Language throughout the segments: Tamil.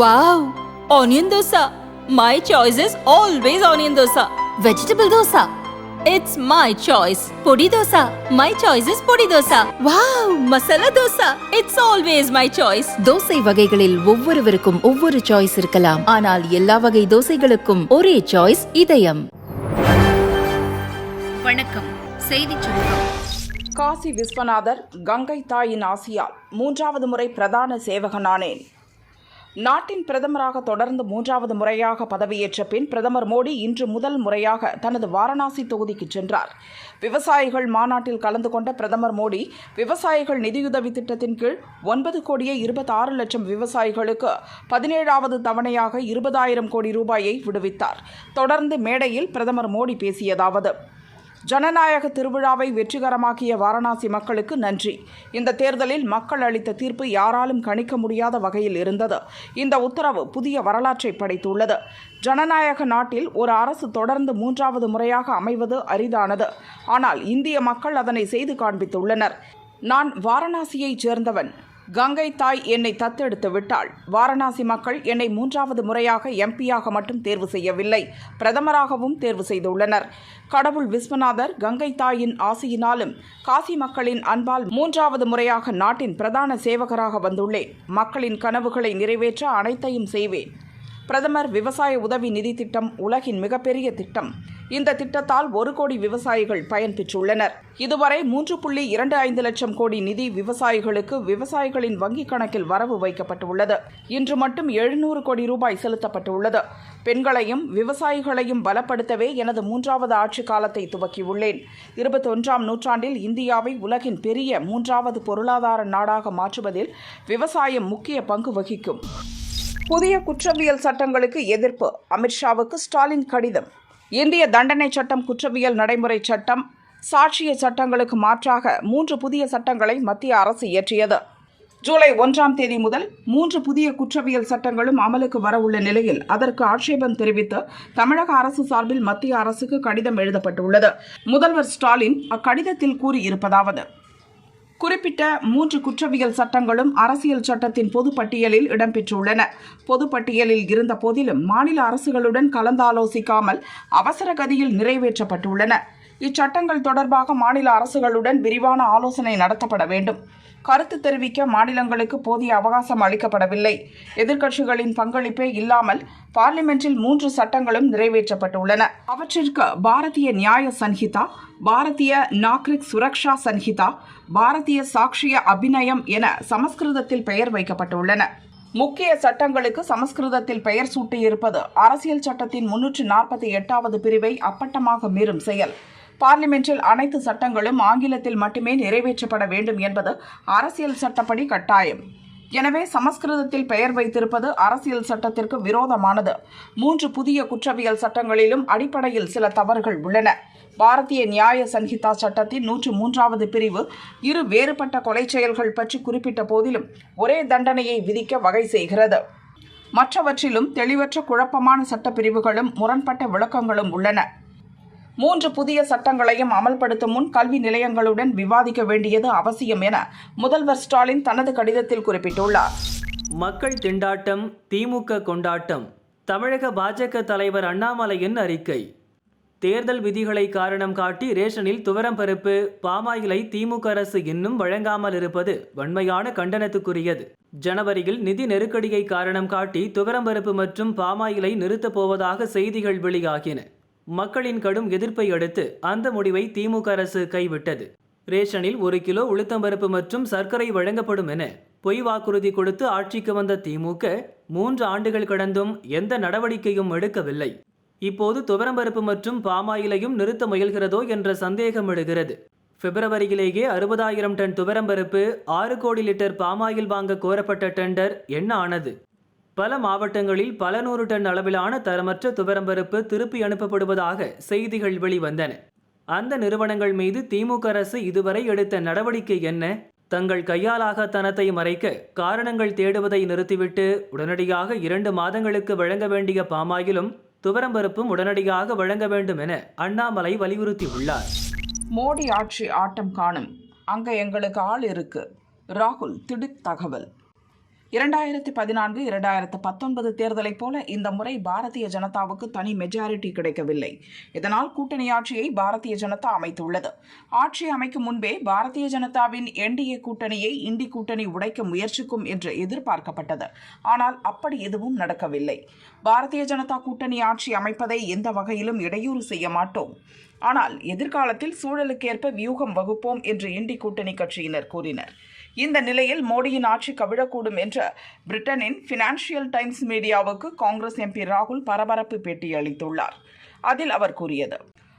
Wow onion dosa my choice is always onion dosa vegetable dosa it's my choice podi dosa my choice is podi dosa wow masala dosa it's always my choice dosa வகைகளில் ஒவ்வொருவருக்கும் ஒவ்வொரு சாய்ஸ் இருக்கலாம். ஆனால் எல்லா வகை தோசைகளுக்கும் ஒரே சாய்ஸ் இதயம். வணக்கம். செய்தி சுருக்கம். காசி விஸ்வநாதர் கங்கை தாயின் ஆசியால் மூன்றாவது முறை பிரதான சேவகனானேன். நாட்டின் பிரதமராக தொடர்ந்து மூன்றாவது முறையாக பதவியேற்ற பின் பிரதமர் மோடி இன்று முதல் முறையாக தனது வாரணாசி தொகுதிக்கு சென்றார். விவசாயிகள் மாநாட்டில் கலந்து கொண்ட பிரதமர் மோடி விவசாயிகள் நிதியுதவி திட்டத்தின் கீழ் ஒன்பது கோடியே இருபத்தாறு லட்சம் விவசாயிகளுக்கு பதினேழாவது தவணையாக இருபதாயிரம் கோடி ரூபாயை விடுவித்தார். தொடர்ந்து மேடையில் பிரதமர் மோடி பேசியதாவது ஜனநாயக திருவிழாவை வெற்றிகரமாக்கிய வாரணாசி மக்களுக்கு நன்றி. இந்த தேர்தலில் மக்கள் அளித்த தீர்ப்பு யாராலும் கணிக்க முடியாத வகையில் இருந்தது. இந்த உத்தரவு புதிய வரலாற்றை படைத்துள்ளது. ஜனநாயக நாட்டில் ஒரு அரசு தொடர்ந்து மூன்றாவது முறையாக அமைவது அரிதானது. ஆனால் இந்திய மக்கள் அதனை செய்து காண்பித்துள்ளனர். நான் வாரணாசியைச் சேர்ந்தவன். கங்கை தாய் என்னை தத்தெடுத்து விட்டாள். வாரணாசி மக்கள் என்னை மூன்றாவது முறையாக எம்பியாக மட்டும் தேர்வு செய்யவில்லை. பிரதமராகவும் தேர்வு செய்துள்ளனர். கடவுள் விஸ்வநாதர் கங்கை தாயின் ஆசையினாலும் காசி மக்களின் அன்பால் மூன்றாவது முறையாக நாட்டின் பிரதான சேவகராக வந்துள்ளேன். மக்களின் கனவுகளை நிறைவேற்ற அனைத்தையும் செய்வேன். பிரதமர் விவசாய உதவி நிதி திட்டம் உலகின் மிகப்பெரிய திட்டம். இந்த திட்டத்தால் ஒரு கோடி விவசாயிகள் பயன்பெற்றுள்ளனர் இதுவரை மூன்று புள்ளி இரண்டு ஐந்து லட்சம் கோடி நிதி விவசாயிகளுக்கு விவசாயிகளின் வங்கிக் கணக்கில் வரவு வைக்கப்பட்டுள்ளது. இன்று மட்டும் எழுநூறு கோடி ரூபாய் செலுத்தப்பட்டுள்ளது. பெண்களையும் விவசாயிகளையும் பலப்படுத்தவே எனது மூன்றாவது ஆட்சி காலத்தை துவக்கியுள்ளேன். இருபத்தொன்றாம் நூற்றாண்டில் இந்தியாவை உலகின் பெரிய மூன்றாவது பொருளாதார நாடாக மாற்றுவதில் விவசாயம் முக்கிய பங்கு வகிக்கும். புதிய குற்றவியல் சட்டங்களுக்கு எதிர்ப்பு. அமித்ஷாவுக்கு ஸ்டாலின் கடிதம். இந்திய தண்டனை சட்டம் குற்றவியல் நடைமுறை சட்டம் சாட்சிய சட்டங்களுக்கு மாற்றாக மூன்று புதிய சட்டங்களை மத்திய அரசு இயற்றியது. ஜூலை ஒன்றாம் தேதி முதல் மூன்று புதிய குற்றவியல் சட்டங்களும் அமலுக்கு வரவுள்ள நிலையில் அதற்கு ஆட்சேபம் தெரிவித்து தமிழக அரசு சார்பில் மத்திய அரசுக்கு கடிதம் எழுதப்பட்டுள்ளது. முதல்வர் ஸ்டாலின் அக்கடிதத்தில் கூறியிருப்பதாவது குறிப்பிட்ட மூன்று குற்றவியல் சட்டங்களும் அரசியல் சட்டத்தின் பொதுப்பட்டியலில் இடம்பெற்றுள்ளன. பொதுப்பட்டியலில் இருந்த போதிலும் மாநில அரசுகளுடன் கலந்தாலோசிக்காமல் அவசர கதியில் நிறைவேற்றப்பட்டுள்ளன. இச்சட்டங்கள் தொடர்பாக மாநில அரசுகளுடன் விரிவான ஆலோசனை நடத்தப்பட வேண்டும். கருத்து தெரிவிக்க மாநிலங்களுக்கு போதிய அவகாசம் அளிக்கப்படவில்லை. எதிர்க்கட்சிகளின் பங்களிப்பே இல்லாமல் பார்லிமென்ட்டில் மூன்று சட்டங்களும் நிறைவேற்றப்பட்டுள்ளன. அவற்றிற்கு பாரதிய நியாய சன்ஹிதா பாரதிய நாக்ரிக் சுரக்ஷா சன்ஹிதா பாரதிய சாக்ஷிய அபிநயம் என சமஸ்கிருதத்தில் பெயர் வைக்கப்பட்டுள்ளன. முக்கிய சட்டங்களுக்கு சமஸ்கிருதத்தில் பெயர் சூட்டியிருப்பது அரசியல் சட்டத்தின் முன்னூற்று நாற்பத்தி எட்டாவது பிரிவை அப்பட்டமாக மீறும் செயல். பார்லிமென்ட்டில் அனைத்து சட்டங்களும் ஆங்கிலத்தில் மட்டுமே நிறைவேற்றப்பட வேண்டும் என்பது அரசியல் சட்டப்படி கட்டாயம். எனவே சமஸ்கிருதத்தில் பெயர் வைத்திருப்பது அரசியல் சட்டத்திற்கு விரோதமானது. மூன்று புதிய குற்றவியல் சட்டங்களிலும் அடிப்படையில் சில தவறுகள் உள்ளன. பாரதிய நியாய சன்ஹிதா சட்டத்தின் நூற்று மூன்றாவது பிரிவு இரு வேறுபட்ட கொலை செயல்கள் பற்றி குறிப்பிட்ட போதிலும் ஒரே தண்டனையை விதிக்க வகை செய்கிறது. மற்றவற்றிலும் தெளிவற்ற குழப்பமான சட்டப்பிரிவுகளும் முரண்பட்ட விளக்கங்களும் உள்ளன. மூன்று புதிய சட்டங்களையும் அமல்படுத்தும் முன் கல்வி நிலையங்களுடன் விவாதிக்க வேண்டியது அவசியம் என முதல்வர் ஸ்டாலின் தனது கடிதத்தில் குறிப்பிட்டுள்ளார். மக்கள் திண்டாட்டம் திமுக கொண்டாட்டம் தமிழக பாஜக தலைவர் அண்ணாமலையின் அறிக்கை. தேர்தல் விதிகளை காரணம் காட்டி ரேஷனில் துவரம் பருப்பு பாமாயிலை திமுக அரசு இன்னும் வழங்காமல் இருப்பது வன்மையான கண்டனத்துக்குரியது. ஜனவரியில் நிதி நெருக்கடியை காரணம் காட்டி துவரம் பருப்பு மற்றும் பாமாயிலை நிறுத்தப் போவதாக செய்திகள் வெளியாகின. மக்களின் கடும் எதிர்ப்பை அடுத்து அந்த முடிவை திமுக அரசு கைவிட்டது. ரேஷனில் ஒரு கிலோ உளுத்தம்பருப்பு மற்றும் சர்க்கரை வழங்கப்படும் என பொய் வாக்குறுதி கொடுத்து ஆட்சிக்கு வந்த திமுக மூன்று ஆண்டுகள் கடந்தும் எந்த நடவடிக்கையும் எடுக்கவில்லை. இப்போது துவரம்பருப்பு மற்றும் பாமாயிலையும் நிறுத்த முயல்கிறதோ என்ற சந்தேகம் எழுகிறது பிப்ரவரியிலேயே அறுபதாயிரம் டன் துவரம்பருப்பு ஆறு கோடி லிட்டர் பாமாயில் வாங்க கோரப்பட்ட டெண்டர் என்ன ஆனது? பல மாவட்டங்களில் பல நூறு டன் அளவிலான தரமற்ற துவரம்பருப்பு திருப்பி அனுப்பப்படுவதாக செய்திகள் வெளிவந்தன. அந்த நிறுவனங்கள் மீது திமுக அரசு இதுவரை எடுத்த நடவடிக்கை என்ன? தங்கள் கையாலாக தனத்தை மறைக்க காரணங்கள் தேடுவதை நிறுத்திவிட்டு உடனடியாக இரண்டு மாதங்களுக்கு வழங்க வேண்டிய பாமாயிலும் துவரம்பருப்பும் உடனடியாக வழங்க வேண்டும் என அண்ணாமலை வலியுறுத்தியுள்ளார். மோடி ஆட்சி ஆட்டம் காணும். அங்க எங்களுக்கு ஆள் இருக்கு. ராகுல் திடுக் தகவல். இரண்டாயிரத்தி பதினான்கு இரண்டாயிரத்து பத்தொன்பது தேர்தலைப் போல இந்த முறை பாரதிய ஜனதாவுக்கு தனி மெஜாரிட்டி கிடைக்கவில்லை. இதனால் கூட்டணி ஆட்சியை பாரதிய ஜனதா அமைத்துள்ளது. ஆட்சி அமைக்கும் முன்பே பாரதிய ஜனதாவின் என்டிஏ கூட்டணியை இண்டி கூட்டணி உடைக்க முயற்சிக்கும் என்று எதிர்பார்க்கப்பட்டது. ஆனால் அப்படி எதுவும் நடக்கவில்லை. பாரதிய ஜனதா கூட்டணி ஆட்சி அமைப்பதை எந்த வகையிலும் இடையூறு செய்ய மாட்டோம். ஆனால் எதிர்காலத்தில் சூழலுக்கேற்ப வியூகம் வகுப்போம் என்று இண்டி கூட்டணி கட்சியினர் கூறினர். இந்த நிலையில் மோடியின் ஆட்சி கவிழக்கூடும் என்ற பிரிட்டனின் பினான்சியல் டைம்ஸ் மீடியாவுக்கு காங்கிரஸ் எம்பி ராகுல் பரபரப்பு பேட்டி அளித்துள்ளார். அதில் அவர் கூறியது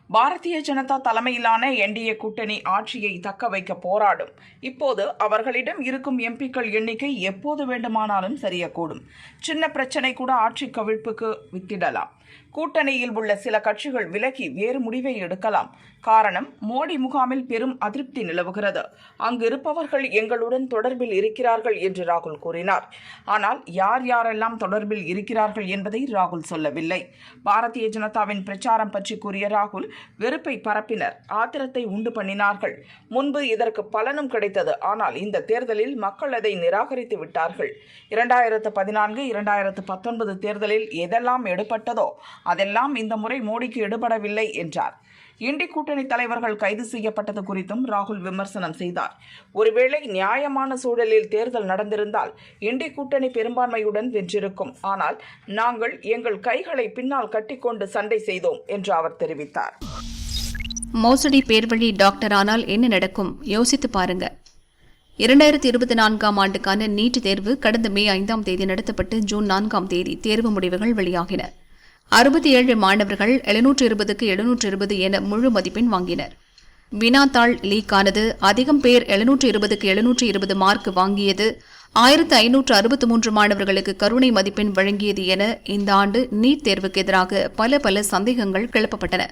பாரதிய ஜனதா தலைமையிலான என்டிஏ கூட்டணி ஆட்சியை தக்க வைக்க போராடும். இப்போது அவர்களிடம் இருக்கும் எம்பிக்கள் எண்ணிக்கை எப்போது வேண்டுமானாலும் சரியக்கூடும். சின்ன பிரச்சனை கூட ஆட்சி கவிழ்ப்புக்கு வித்திடலாம். கூட்டணியில் உள்ள சில கட்சிகள் விலகி வேறு முடிவை எடுக்கலாம். காரணம் மோடி முகாமில் பெரும் அதிருப்தி நிலவுகிறது. அங்கு இருப்பவர்கள் எங்களுடன் தொடர்பில் இருக்கிறார்கள் என்று ராகுல் கூறினார். ஆனால் யார் யாரெல்லாம் தொடர்பில் இருக்கிறார்கள் என்பதை ராகுல் சொல்லவில்லை. பாரதிய ஜனதாவின் பிரச்சாரம் பற்றி கூறிய ராகுல் வெறுப்பை பரப்பினர் ஆத்திரத்தை உண்டு பண்ணினார்கள். முன்பு இதற்கு பலனும் கிடைத்தது. ஆனால் இந்த தேர்தலில் மக்கள் அதை நிராகரித்து விட்டார்கள். இரண்டாயிரத்து பதினான்கு இரண்டாயிரத்து பத்தொன்பது தேர்தலில் எதெல்லாம் எடுப்பட்டதோ அதெல்லாம் இந்த முறை மோடிக்கு எடுபடவில்லை என்றார். இண்டி கூட்டணி தலைவர்கள் கைது செய்யப்பட்டது குறித்தும் ராகுல் விமர்சனம் செய்தார். ஒருவேளை நியாயமான சூழலில் தேர்தல் நடந்திருந்தால் இண்டி கூட்டணி பெரும்பான்மையுடன் வென்றிருக்கும். ஆனால் நாங்கள் எங்கள் கைகளை பின்னால் கட்டிக்கொண்டு சண்டை செய்தோம் என்று அவர் தெரிவித்தார். மோசடி பேர்வழி டாக்டர் ஆனால் என்ன நடக்கும்? யோசித்து பாருங்க. இரண்டாயிரத்தி இருபத்தி நான்காம் ஆண்டுக்கான நீட் தேர்வு கடந்த மே ஐந்தாம் தேதி நடத்தப்பட்டு ஜூன் நான்காம் தேதி தேர்வு முடிவுகள் வெளியாகின. அறுபத்தி ஏழு மாணவர்கள் எழுநூற்று இருபதுக்கு எழுநூற்று இருபது என முழு மதிப்பெண் வாங்கினர். வினாத்தாள் லீக் ஆனது அதிகம் பேர் எழுநூற்று இருபதுக்கு எழுநூற்று இருபது மார்க் வாங்கியது ஆயிரத்து ஐநூற்று அறுபத்தி மூன்று மாணவர்களுக்கு கருணை மதிப்பெண் வழங்கியது என இந்த ஆண்டு நீட் தேர்வுக்கு எதிராக பல பல சந்தேகங்கள் கிளப்பப்பட்டன.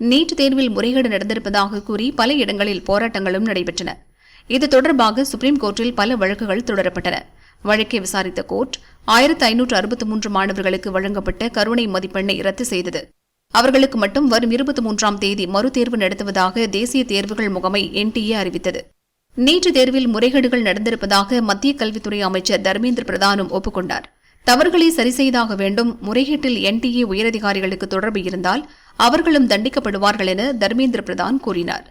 நீட் தேர்வில் முறைகேடு நடந்திருப்பதாக கூறி பல இடங்களில் போராட்டங்களும் நடைபெற்றன. இது தொடர்பாக சுப்ரீம் கோர்ட்டில் பல வழக்குகள் தொடரப்பட்டன. வழக்கை விசாரித்த கோர்ட் ஆயிரத்து ஐநூற்று அறுபத்தி மூன்று மாணவர்களுக்கு வழங்கப்பட்ட கருணை மதிப்பெண்ணை ரத்து செய்தது. அவர்களுக்கு மட்டும் வரும் இருபத்தி மூன்றாம் தேதி மறுதேர்வு நடத்துவதாக தேசிய தேர்வுகள் முகமை என்டிஏ அறிவித்தது. நீட் தேர்வில் முறைகேடுகள் நடந்திருப்பதாக மத்திய கல்வித்துறை அமைச்சர் தர்மேந்திர பிரதானும் ஒப்புக்கொண்டார். தவறுகளை சரி செய்தாக வேண்டும் முறைகேட்டில் என்டிஏ உயரதிகாரிகளுக்கு தொடர்பு இருந்தால் அவர்களும் தண்டிக்கப்படுவார்கள் என தர்மேந்திர பிரதான் கூறினார்.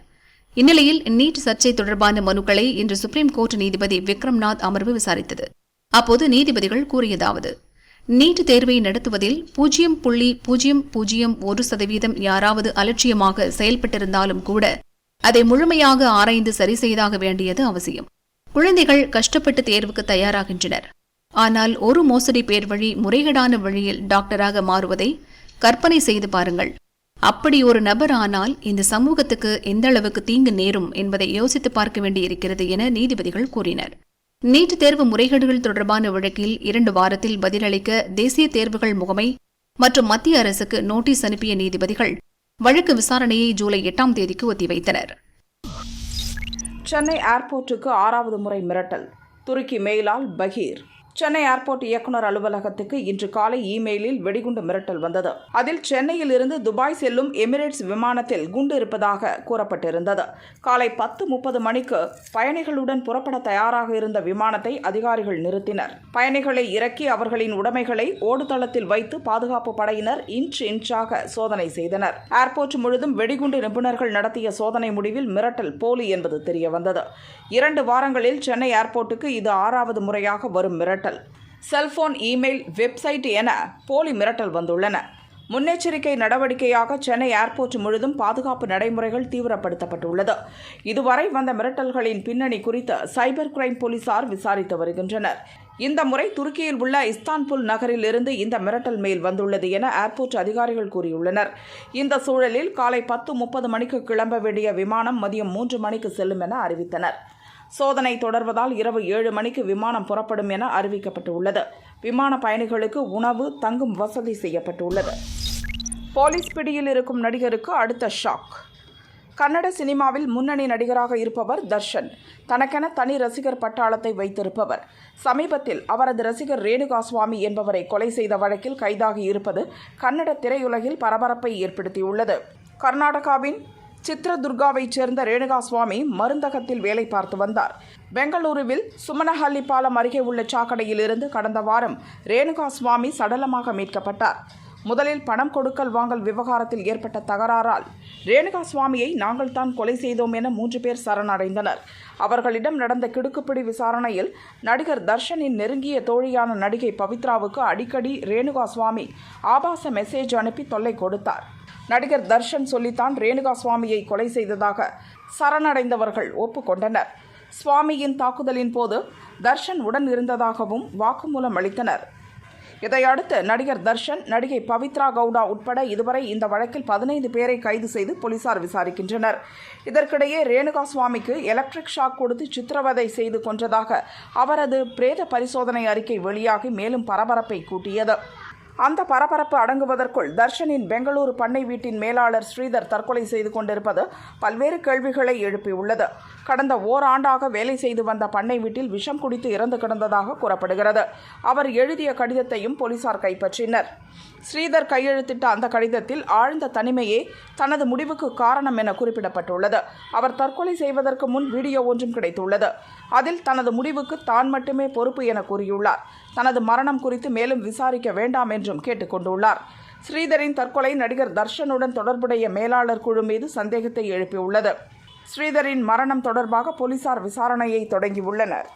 இந்நிலையில் நீட் சர்ச்சை தொடர்பான மனுக்களை இன்று சுப்ரீம் கோர்ட் நீதிபதி விக்ரம்நாத் அமர்வு விசாரித்தது. அப்போது நீதிபதிகள் கூறியதாவது நீட் தேர்வை நடத்துவதில் பூஜ்ஜியம் புள்ளி பூஜ்ஜியம் பூஜ்ஜியம் ஒரு சதவீதம் யாராவது அலட்சியமாக செயல்பட்டிருந்தாலும் கூட அதை முழுமையாக ஆராய்ந்து சரி செய்தாக வேண்டியது அவசியம். குழந்தைகள் கஷ்டப்பட்டு தேர்வுக்கு தயாராகின்றனர். ஆனால் ஒரு மோசடி பேர் வழி முறைகேடான வழியில் டாக்டராக மாறுவதை கற்பனை செய்து பாருங்கள். அப்படி ஒரு நபர் ஆனால் இந்த சமூகத்துக்கு எந்த அளவுக்கு தீங்கு நேரும் என்பதை யோசித்து பார்க்க வேண்டியிருக்கிறது என நீதிபதிகள் கூறினர். நீட் தேர்வு முறைகேடுகள் தொடர்பான வழக்கில் இரண்டு வாரத்தில் பதிலளிக்க தேசிய தேர்வுகள் முகமை மற்றும் மத்திய அரசுக்கு நோட்டீஸ் அனுப்பிய நீதிபதிகள் வழக்கு விசாரணையை ஜூலை எட்டாம் தேதிக்கு ஒத்திவைத்தனர். சென்னை ஏர்போர்ட்டுக்கு ஆறாவது முறை மிரட்டல். துருக்கி மெயிலால் பகீர். சென்னை ஏர்போர்ட் இயக்குனர் அலுவலகத்துக்கு இன்று காலை இமெயிலில் வெடிகுண்டு மிரட்டல் வந்தது. அதில் சென்னையில் இருந்து துபாய் செல்லும் எமிரேட்ஸ் விமானத்தில் குண்டு இருப்பதாக கூறப்பட்டிருந்தது. காலை பத்து முப்பது மணிக்கு பயணிகளுடன் புறப்பட தயாராக இருந்த விமானத்தை அதிகாரிகள் நிறுத்தினர். பயணிகளை இறக்கி அவர்களின் உடைமைகளை ஓடுதளத்தில் வைத்து பாதுகாப்பு படையினர் இன்ச் இன்ச்சாக சோதனை செய்தனர். ஏர்போர்ட் முழுதும் வெடிகுண்டு நிபுணர்கள் நடத்திய சோதனை முடிவில் மிரட்டல் போலி என்பது தெரியவந்தது. இரண்டு வாரங்களில் சென்னை ஏர்போர்ட்டுக்கு இது ஆறாவது முறையாக வரும் மிரட்டல். செல்போன் இமெயில் வெப்சைட் என போலி மிரட்டல் வந்துள்ளன. முன்னெச்சரிக்கை நடவடிக்கையாக சென்னை ஏர்போர்ட் முழுதும் பாதுகாப்பு நடைமுறைகள் தீவிரப்படுத்தப்பட்டுள்ளது. இதுவரை வந்த மிரட்டல்களின் பின்னணி குறித்து சைபர் கிரைம் போலீசார் விசாரித்து வருகின்றனர். இந்த முறை துருக்கியில் உள்ள இஸ்தான்புல் நகரில் இருந்து இந்த மிரட்டல் மெயில் வந்துள்ளது என ஏர்போர்ட் அதிகாரிகள் கூறியுள்ளனர். இந்த சூழலில் காலை பத்து முப்பது மணிக்கு கிளம்ப வேண்டிய விமானம் மதியம் மூன்று மணிக்கு செல்லும் என அறிவித்தனர். சோதனை தொடர்வதால் இரவு ஏழு மணிக்கு விமானம் புறப்படும் என அறிவிக்கப்பட்டுள்ளது. விமான பயணிகளுக்கு உணவு தங்கும் வசதி செய்யப்பட்டுள்ளது. போலீஸ் பிடியில் இருக்கும் நடிகருக்கு அடுத்த ஷாக். கன்னட சினிமாவில் முன்னணி நடிகராக இருப்பவர் தர்ஷன். தனக்கென தனி ரசிகர் பட்டாளத்தை வைத்திருப்பவர். சமீபத்தில் அவரது ரசிகர் ரேணுகா சுவாமி என்பவரை கொலை செய்த வழக்கில் கைதாகி இருப்பது கன்னட திரையுலகில் பரபரப்பை ஏற்படுத்தியுள்ளது. கர்நாடகாவின் சித்ரதுர்காவைச் சேர்ந்த ரேணுகா சுவாமி மருந்தகத்தில் வேலை பார்த்து வந்தார். பெங்களூருவில் சுமனஹள்ளி பாலம் அருகே உள்ள சாக்கடையில் இருந்து கடந்த வாரம் ரேணுகா சுவாமி சடலமாக மீட்கப்பட்டார். முதலில் பணம் கொடுக்கல் வாங்கல் விவகாரத்தில் ஏற்பட்ட தகராறால் ரேணுகா சுவாமியை நாங்கள் தான் கொலை செய்தோம் என மூன்று பேர் சரணடைந்தனர். அவர்களிடம் நடந்த கிடுக்குப்பிடி விசாரணையில் நடிகர் தர்ஷனின் நெருங்கிய தோழியான நடிகை பவித்ராவுக்கு அடிக்கடி ரேணுகா சுவாமி ஆபாச மெசேஜ் அனுப்பி தொல்லை கொடுத்தார். நடிகர் தர்ஷன் சொல்லித்தான் ரேணுகா சுவாமியை கொலை செய்ததாக சரணடைந்தவர்கள் ஒப்புக்கொண்டனர். சுவாமியின் தாக்குதலின் போது தர்ஷன் உடன் இருந்ததாகவும் வாக்குமூலம் அளித்தனர். இதையடுத்து நடிகர் தர்ஷன் நடிகை பவித்ரா கவுடா உட்பட இதுவரை இந்த வழக்கில் பதினைந்து பேரை கைது செய்து போலீசார் விசாரிக்கின்றனர். இதற்கிடையே ரேணுகா சுவாமிக்கு எலக்ட்ரிக் ஷாக் கொடுத்து சித்திரவதை செய்து கொன்றதாக அவரது பிரேத பரிசோதனை அறிக்கை வெளியாகி மேலும் பரபரப்பை கூட்டியது. அந்த பரபரப்பு அடங்குவதற்குள் தர்ஷனின் பெங்களூரு பண்ணை வீட்டின் மேலாளர் ஸ்ரீதர் தற்கொலை செய்து கொண்டிருப்பது பல்வேறு கேள்விகளை எழுப்பியுள்ளது. கடந்த ஓராண்டாக வேலை செய்து வந்த பண்ணை வீட்டில் விஷம் குடித்து இறந்து கிடந்ததாக கூறப்படுகிறது. அவர் எழுதிய கடிதத்தையும் போலீசார் கைப்பற்றினர். ஸ்ரீதர் கையெழுத்திட்ட அந்த கடிதத்தில் ஆழ்ந்த தனிமையே தனது முடிவுக்கு காரணம் என குறிப்பிடப்பட்டுள்ளது. அவர் தற்கொலை செய்வதற்கு முன் வீடியோ ஒன்றும் கிடைத்துள்ளது. அதில் தனது முடிவுக்கு தான் மட்டுமே பொறுப்பு என கூறியுள்ளார். தனது மரணம் குறித்து மேலும் விசாரிக்க வேண்டாம் என்றும் கேட்டுக்கொண்டுள்ளார். ஸ்ரீதரின் தற்கொலை நடிகர் தர்ஷனுடன் தொடர்புடைய மேலாளர் குழு மீது சந்தேகத்தை எழுப்பியுள்ளது. ஸ்ரீதரின் மரணம் தொடர்பாக போலீசார் விசாரணையை தொடங்கியுள்ளனர்.